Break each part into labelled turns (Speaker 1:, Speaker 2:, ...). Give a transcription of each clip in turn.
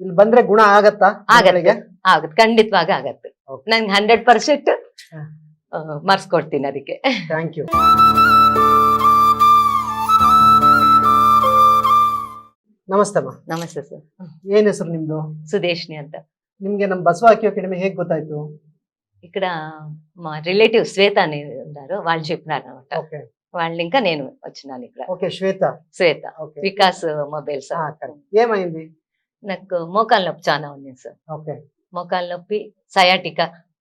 Speaker 1: ಇಲ್ಲಿ ಬಂದ್ರೆ ಗುಣ ಆಗತ್ತಾ
Speaker 2: ಆಗತ್ತೆ
Speaker 1: ಮಕ್ಕಳಿಗೆ?
Speaker 2: ಆಗುತ್ತೆ ಖಂಡಿತವಾಗ ಆಗತ್ತೆ
Speaker 1: Okay.
Speaker 2: ನಂಗೆ ಹಂಡ್ರೆಡ್ ಪರ್ಸೆಂಟ್
Speaker 1: ಹ.
Speaker 2: ಮರ್ಸ್ಕೊಡ್ತೀನಿ ಅದಕ್ಕೆ
Speaker 1: ಥ್ಯಾಂಕ್ ಯು ನಮಸ್ತೆ ಅಮ್ಮ
Speaker 2: ನಮಸ್ತೆ ಸರ್
Speaker 1: ಏನ್ ಹೆಸರು ನಿಮ್ದು
Speaker 2: ಸುದೇಶ್ನಿ ಅಂತ
Speaker 1: ನಿಮ್ಗೆ ನಮ್ ಬಸವ ಅಕ್ಕಿ ಅಕಾಡೆಮಿ ಹೇಗ್ ಗೊತ್ತಾಯ್ತು
Speaker 2: ఇక్కడ మా రిలేటివ్ శ్వేత అని ఉన్నారు వాళ్ళు చెప్పినారు అనమాట
Speaker 1: ఓకే
Speaker 2: వాళ్ళ ఇంకా నేను వచ్చినాను ఇక్కడ
Speaker 1: okay Shweta
Speaker 2: Shweta
Speaker 1: okay
Speaker 2: Vikas mobile
Speaker 1: ఆ,
Speaker 2: సార్
Speaker 1: correct. ఏమైంది
Speaker 2: నాకు మోకాలు నొప్పి చాలా ఉంది సార్
Speaker 1: ఓకే
Speaker 2: మోకాలు నొప్పి సయాటిక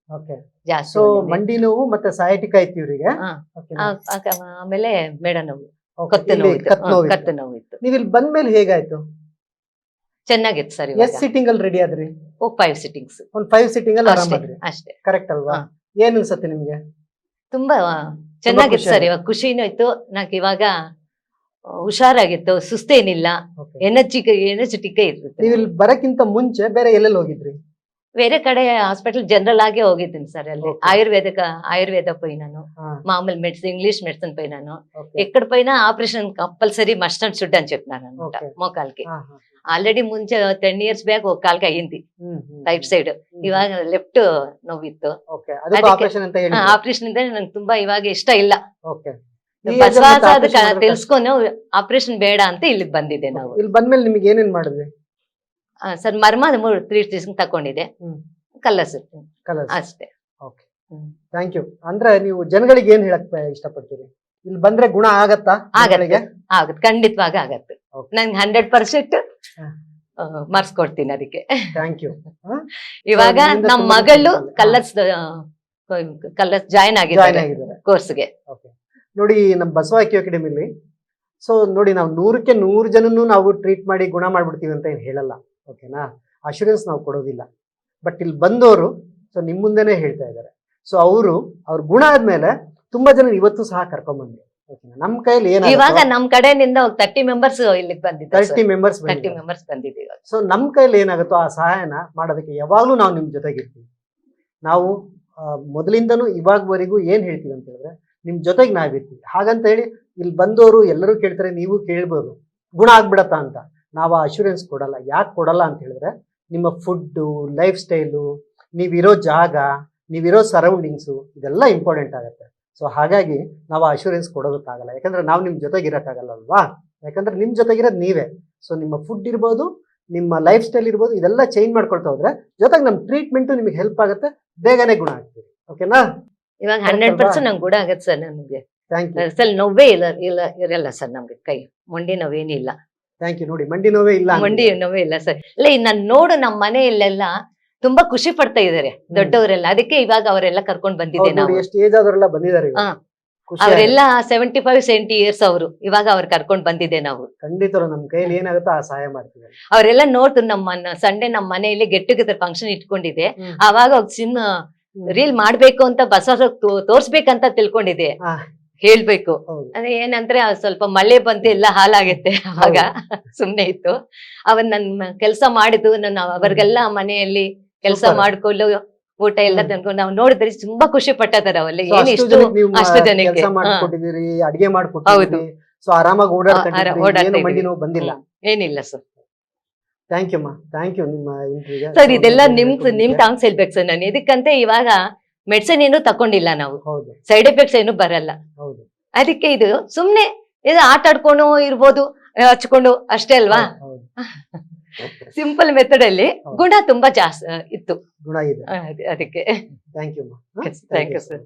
Speaker 1: ಓಕೆ
Speaker 2: ಜಾಸ್ತಿ
Speaker 1: ಸೊ
Speaker 2: ఉండింది.
Speaker 1: ಮಂಡಿ ನೋವು ಮತ್ತೆ ಸಯಾಟಿಕ ಐತಿ ಇವ್ರಿಗೆ
Speaker 2: ಆ,
Speaker 1: Okay,
Speaker 2: ಆ, ಆ- ಆಮೇಲೆ ಮೇಡ ನೋವು
Speaker 1: okay.
Speaker 2: ಕತ್ತು
Speaker 1: ಇಲ್ಲಿ
Speaker 2: ನೋವು ಇತ್ತು.
Speaker 1: ಕತ್ತು
Speaker 2: ಹ್ಮ್,
Speaker 1: ನೋವು
Speaker 2: ಕತ್ತು ನೋವು ಇತ್ತು
Speaker 1: ನೀವ್ ಇಲ್ಲಿ ಬಂದ್ಮೇಲೆ ಹೇಗಾಯ್ತು
Speaker 2: ಚೆನ್ನಾಗಿತ್ತು ಸರ್
Speaker 1: ಎಷ್ಟ್ ಸಿಟ್ಟಿಂಗ್ ಅಲ್ಲಿ ರೆಡಿ ಆದ್ರಿ
Speaker 2: ಓ ಫೈವ್ ಸಿಟ್ಟಿಂಗ್ಸ್
Speaker 1: ಒಂದ್ ಫೈವ್ ಸಿಟ್ಟಿಂಗ್ ಅಲ್ಲಿ
Speaker 2: ಅಷ್ಟೇ
Speaker 1: ಆರಾಮಾದ್ರಿ
Speaker 2: ಅಷ್ಟೇ
Speaker 1: ಕರೆಕ್ಟ್ ಅಲ್ವಾ
Speaker 2: ಹಾ.
Speaker 1: ಏನ್ ಅನ್ಸತ್ತೆ ನಿಮ್ಗೆ
Speaker 2: ತುಂಬಾ ಚೆನ್ನಾಗಿತ್ತು
Speaker 1: ಖುಷಿ
Speaker 2: ಸರ್ ಇವಾಗ ಖುಷಿನೂ ಇತ್ತು ನಂಗೆ ಇವಾಗ ಆ, ಹುಷಾರಾಗಿತ್ತು ಸುಸ್ತೇನಿಲ್ಲ ಎನರ್ಜಿ ಎನರ್ಜಿಟಿಕ್ ಇರ್ತದೆ
Speaker 1: ನೀವು ಬರಕ್ಕಿಂತ ಮುಂಚೆ ಬೇರೆ ಎಲ್ಲೆಲ್ಲಿ ಹೋಗಿದ್ರಿ
Speaker 2: ಬೇರೆ ಕಡೆ ಹಾಸ್ಪಿಟಲ್ ಜನರಲ್ ಆಗಿ ಹೋಗಿದ್ದೀನಿ ಸರ್ ಅಲ್ಲಿ ಆಯುರ್ವೇದಕ
Speaker 1: ಆಯುರ್ವೇದ
Speaker 2: ನಾನು ಮಾಮೂಲಿ ಮೆಡಿಸಿನ್ ಇಂಗ್ಲಿಷ್ ಮೆಡಿಸಿನ್
Speaker 1: ಪೈ
Speaker 2: ನಾನು పోయినా ಪೈನ ಆಪರೇಷನ್ ಕಂಪಲ್ಸರಿ ಮಸ್ಟರ್ಡ್ ಸುಡ್ ಅಂತ చెప్పినాను
Speaker 1: ನಾನು
Speaker 2: మోకాల్కి ಆಲ್ರೆಡಿ ಮುಂಚೆ ಟೆನ್ ಇಯರ್ಸ್ ಬ್ಯಾಕ್
Speaker 1: ಕಾಲ್ಕೆ ಆಗಿಂದಿ
Speaker 2: ರೈಟ್ ಸೈಡ್ ಇವಾಗ ಲೆಫ್ಟ್ ನೋವಿತ್ತು
Speaker 1: ಆಪರೇಷನ್
Speaker 2: ಇಂದ ನಂಗೆ ತುಂಬಾ ಇವಾಗ ಇಷ್ಟ ಇಲ್ಲ ತಿಳ್ಸ್ಕೊಂಡು ಆಪರೇಷನ್ ಬೇಡ ಅಂತ ಇಲ್ಲಿ ಬಂದಿದೆ ನಾವು.
Speaker 1: ಇಲ್ಲಿ ಬಂದ್ಮೇಲೆ ನಿಮ್ಗೆ ಏನೇನ್ ಮಾಡಿದ್ರೆ?
Speaker 2: ಸರ್ ಮರ್ಮ ಮೂರು ತ್ರೀ ಟೀಸ್ ತಕೊಂಡಿದೆ ಕಲರ್ಸ್
Speaker 1: ಕಲರ್ಸ್
Speaker 2: ಅಷ್ಟೇ.
Speaker 1: ಓಕೆ. Thank you. ಅಂದ್ರೆ ನೀವು ಜನಗಳಿಗೆ ಏನ್ ಹೇಳಕ್ ಇಷ್ಟಪಡ್ತೀರಿ? ಇಲ್ಲಿ ಬಂದ್ರೆ ಗುಣ ಆಗತ್ತಾ
Speaker 2: ಆಗತ್ತೆ. ಆಗತ್ತೆ. ಖಂಡಿತವಾಗ ಆಗತ್ತೆ. ನಂಗೆ ಹಂಡ್ರೆಡ್ ಪರ್ಸೆಂಟ್ ಮರ್ಸ್ಕೊಡ್ತೀನಿ ಅದಕ್ಕೆ.
Speaker 1: Thank you.
Speaker 2: ಇವಾಗ ನಮ್ಮ ಮಗಳು ಕಲರ್ಸ್ ಕಲರ್ಸ್ ಜಾಯಿನ್
Speaker 1: ಆಗಿದೆ
Speaker 2: ಕೋರ್ಸ್ಗೆ ಓಕೆ.
Speaker 1: ನೋಡಿ ನಮ್ಮ ಬಸವ ಅಕ್ಕಿ ಅಕಾಡೆಮಿಲಿ ಸೊ ನೋಡಿ ನಾವು ನೂರಕ್ಕೆ ನೂರು ಜನನೂ ನಾವು ಟ್ರೀಟ್ ಮಾಡಿ ಗುಣ ಮಾಡಿಬಿಡ್ತೀವಿ ಅಂತ ಏನು ಹೇಳಲ್ಲ. ಓಕೆನಾ ಅಶೂರೆನ್ಸ್ ನಾವು ಕೊಡೋದಿಲ್ಲ. ಬಟ್ ಇಲ್ಲಿ ಬಂದವರು ಸೊ ನಿಮ್ಮ ಮುಂದೆನೇ ಹೇಳ್ತಾ ಇದ್ದಾರೆ ಸೊ ಅವರು ಅವ್ರ ಗುಣ ಆದ್ಮೇಲೆ ತುಂಬಾ ಜನ ಇವತ್ತು ಸಹ ಕರ್ಕೊಂಡ್ಬಂದ್ವಿ ಓಕೆನಾ ನಮ್ಮ ಕೈಯಲ್ಲಿ
Speaker 2: ಇವಾಗ
Speaker 1: ಏನಾಗ
Speaker 2: ನಮ್ ಕಡೆಯಿಂದ ತರ್ಟಿ ಮೆಂಬರ್ಸ್ ಇಲ್ಲಿಗೆ
Speaker 1: ತರ್ಟಿ
Speaker 2: ಬಂದಿದ್ದಾರೆ.
Speaker 1: ಮೆಂಬರ್ಸ್
Speaker 2: ತರ್ಟಿ ಮೆಂಬರ್ಸ್ ಬಂದಿದ್ದೀವಿ
Speaker 1: ಸೊ ನಮ್ಮ ಕೈಯಲ್ಲಿ ಏನಾಗುತ್ತೋ ಆ ಸಹಾಯನ ಮಾಡೋದಕ್ಕೆ ಯಾವಾಗಲೂ ನಾವು ನಿಮ್ಮ ಜೊತೆಗಿರ್ತೀವಿ. ನಾವು ಮೊದಲಿಂದನೂ ಇವಾಗವರೆಗೂ ಏನು ಹೇಳ್ತೀವಿ ಅಂತ ಹೇಳಿದ್ರೆ ನಿಮ್ಮ ಜೊತೆಗೆ ನಾವಿರ್ತೀವಿ ಹಾಗಂತ ಹೇಳಿ ಇಲ್ಲಿ ಬಂದವರು ಎಲ್ಲರೂ ಕೇಳ್ತಾರೆ, ನೀವು ಕೇಳ್ಬೋದು. ಗುಣ ಆಗ್ಬಿಡತ್ತಾ ಅಂತ. ನಾವು ಆ ಅಶ್ಯೂರೆನ್ಸ್ ಕೊಡಲ್ಲ. ಯಾಕೆ ಕೊಡಲ್ಲ ಅಂತ ಹೇಳಿದ್ರೆ, ನಿಮ್ಮ ಫುಡ್ಡು, ಲೈಫ್ ಸ್ಟೈಲು, ನೀವಿರೋ ಜಾಗ, ನೀವಿರೋ ಸರೌಂಡಿಂಗ್ಸು ಇದೆಲ್ಲ ಇಂಪಾರ್ಟೆಂಟ್ ಆಗುತ್ತೆ. ಸೊ ಹಾಗಾಗಿ ನಾವು ಆ ಅಶ್ಯೂರೆನ್ಸ್ ಕೊಡೋದಕ್ಕಾಗಲ್ಲ. ಯಾಕಂದ್ರೆ ನಾವು ನಿಮ್ಮ ಜೊತೆಗೆ ಇರೋಕ್ಕಾಗಲ್ಲ ಅಲ್ವಾ ಯಾಕಂದ್ರೆ ನಿಮ್ಮ ಜೊತೆಗಿರೋದು ನೀವೇ. ಸೊ ನಿಮ್ಮ ಫುಡ್ ಇರ್ಬೋದು, ನಿಮ್ಮ ಲೈಫ್ ಸ್ಟೈಲ್ ಇರ್ಬೋದು, ಇದೆಲ್ಲ ಚೇಂಜ್ ಮಾಡ್ಕೊಳ್ತಾ ಹೋದ್ರೆ ಜೊತೆಗೆ ನಮ್ಮ ಟ್ರೀಟ್ಮೆಂಟು ನಿಮಗೆ ಹೆಲ್ಪ್ ಆಗುತ್ತೆ. ಬೇಗನೆ ಗುಣ ಆಗ್ತೀವಿ ಓಕೆನಾ
Speaker 2: ಇವಾಗ ಹಂಡ್ರೆಡ್ ಪರ್ಸೆಂಟ್ ನಂಗೆ ಕೂಡ ಆಗತ್ತೆ ಸರ್ ನಮ್ಗೆ ಸರ್ ನೋವೇ ಇಲ್ಲ ಇಲ್ಲ ಇರಲ್ಲ ಸರ್ ನಮ್ಗೆ ಕೈ. ಮಂಡಿ ನೋವೇನಿಲ್ಲ
Speaker 1: ಥ್ಯಾಂಕ್ ಯು ನೋಡಿ ಮಂಡಿ ನೋವೇ ಇಲ್ಲ
Speaker 2: ಮಂಡಿ ನೋವೇ ಇಲ್ಲ ಸರ್. ಇಲ್ಲ ನಾನು ನೋಡು ನಮ್ಮ ಮನೆಯಲ್ಲೆಲ್ಲ ತುಂಬಾ ಖುಷಿ ಪಡ್ತಾ ಇದಾರೆ ದೊಡ್ಡವರೆಲ್ಲ. ಅದಕ್ಕೆ ಇವಾಗ ಅವರೆಲ್ಲ ಕರ್ಕೊಂಡ್ ಬಂದಿದ್ದೆ ನಾವು.
Speaker 1: ಎಷ್ಟು ಏಜ್ ಆದವರೆಲ್ಲ ಬಂದಿದ್ದಾರೆ ಇವಾಗ. ಖುಷಿ
Speaker 2: ಅವರೆಲ್ಲ ಸೆವೆಂಟಿ ಫೈವ್ ಸೆವೆಂಟಿ ಇಯರ್ಸ್ ಅವರು. ಇವಾಗ ಅವ್ರು ಕರ್ಕೊಂಡ್ ಬಂದಿದ್ದೆ ನಾವು.
Speaker 1: ಖಂಡಿತ ನಮ್ಮ ಕೈಯಲ್ಲಿ ಏನಾಗುತ್ತೋ ಆ ಸಹಾಯ ಮಾಡ್ತೀವಿ.
Speaker 2: ಅವರೆಲ್ಲ ನೋಡ್ತು ನಮ್ಮ ಸಂಡೆ ನಮ್ಮ ಮನೆಯಲ್ಲಿ ಗೆಟ್ ಟುಗೆದರ್ ಫಂಕ್ಷನ್ ಇಟ್ಕೊಂಡಿದೆ
Speaker 1: ಅವಾಗ
Speaker 2: ಅವಾಗ ಸಿನ್ ರೀಲ್ ಮಾಡ್ಬೇಕು ಅಂತ ಬಸ ತೋರ್ಸ್ಬೇಕಂತ ತಿಳ್ಕೊಂಡಿದೆ. ಹೇಳ್ಬೇಕು.
Speaker 1: ಹೌದು.
Speaker 2: ಅದೇ ಏನಂದ್ರೆ ಸ್ವಲ್ಪ ಮಳೆ ಬಂತು ಎಲ್ಲ ಹಾಲಾಗತ್ತೆ ಅವಾಗ ಸುಮ್ನೆ ಇತ್ತು. ಅವನ್ ನನ್ ಕೆಲಸ ಮಾಡಿದ್ದು ನಾನು ಅವ್ರಿಗೆಲ್ಲ ಮನೆಯಲ್ಲಿ ಕೆಲಸ. ಮಾಡ್ಕೊಂಡು ಊಟ ಎಲ್ಲ. ತಂದ್ಕೊಂಡು ನಾವು ನೋಡಿದ್ರೆ ತುಂಬಾ ಖುಷಿ ಪಟ್ಟದಾರ ಅವಲ್ಲಿ
Speaker 1: ಏನಿಷ್ಟು
Speaker 2: ಏನ್
Speaker 1: ಅಷ್ಟು
Speaker 2: ಇಷ್ಟು
Speaker 1: ಜನಕ್ಕೆ
Speaker 2: ಅಷ್ಟು.
Speaker 1: ಮಾಡ್ಕೊಟ್ಟಿದ್ದೀರಿ ಅಡಿಗೆ ಮಾಡ್ಕೊಟ್ಟಿದ್ದೀರಿ. ಸೊ ಆರಾಮಾಗಿ ಓಡಾಡ್ತಾ ಬಂದಿಲ್ಲ.
Speaker 2: ಏನಿಲ್ಲ
Speaker 1: sir. Thank you thank you ನಿಮ್ಮ
Speaker 2: ಸರ್ ಇದೆಲ್ಲ ನಿಮ್ ನಿಮ್ ಥ್ಯಾಂಕ್ಸ್ ಹೇಳ್ಬೇಕು ಸರ್ ನಾನು ಇದಕ್ಕಂತ ಇವಾಗ ಮೆಡಿಸಿನ್ ಏನು ತಕೊಂಡಿಲ್ಲ ನಾವು.
Speaker 1: ಹೌದು.
Speaker 2: ಸೈಡ್ ಎಫೆಕ್ಟ್ಸ್ ಏನು ಬರಲ್ಲ.
Speaker 1: ಹೌದು.
Speaker 2: ಅದಕ್ಕೆ ಇದು ಸುಮ್ನೆ ಇದು ಆಟ ಆಡ್ಕೊಂಡು ಇರ್ಬೋದು ಹಚ್ಕೊಂಡು ಅಷ್ಟೇ ಅಲ್ವಾ? ಸಿಂಪಲ್ ಮೆಥಡ್ ಅಲ್ಲಿ. ಗುಣ ತುಂಬಾ ಜಾಸ್ತಿ ಇತ್ತು.
Speaker 1: ಗುಣ ಇದೆ.
Speaker 2: ಅದಕ್ಕೆ.
Speaker 1: Thank you
Speaker 2: thank you sir